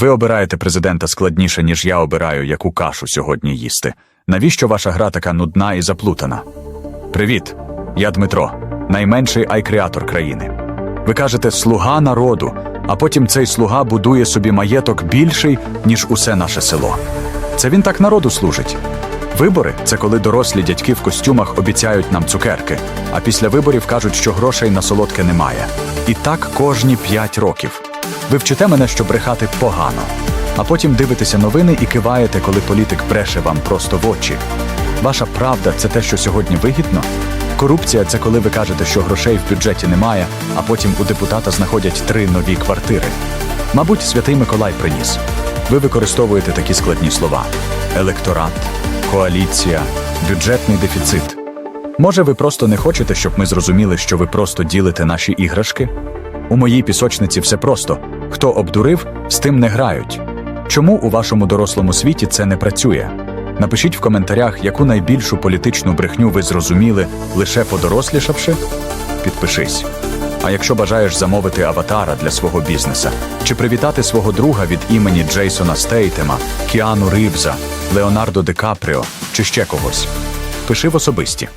Ви обираєте президента складніше, ніж я обираю, яку кашу сьогодні їсти. Навіщо ваша гра така нудна і заплутана? Привіт, я Дмитро, найменший айкреатор країни. Ви кажете слуга народу, а потім цей слуга будує собі маєток більший, ніж усе наше село. Це він так народу служить. Вибори це коли дорослі дядьки в костюмах обіцяють нам цукерки, а після виборів кажуть, що грошей на солодке немає. І так кожні п'ять років. Ви вчите мене, що брехати погано, а потім дивитеся новини і киваєте, коли політик бреше вам просто в очі. Ваша правда це те, що сьогодні вигідно. Корупція це коли ви кажете, що грошей в бюджеті немає, а потім у депутата знаходять три нові квартири. Мабуть, святий Миколай приніс. Ви використовуєте такі складні слова: електорат, коаліція, бюджетний дефіцит. Може, ви просто не хочете, щоб ми зрозуміли, що ви просто ділите наші іграшки? У моїй пісочниці все просто: хто обдурив, з тим не грають. Чому у вашому дорослому світі це не працює? Напишіть в коментарях, яку найбільшу політичну брехню ви зрозуміли, лише подорослішавши. Підпишись. А якщо бажаєш замовити аватара для свого бізнеса чи привітати свого друга від імені Джейсона Стейтема, Кіану Ривза, Леонардо Ди Капріо чи ще когось, пиши в особисті.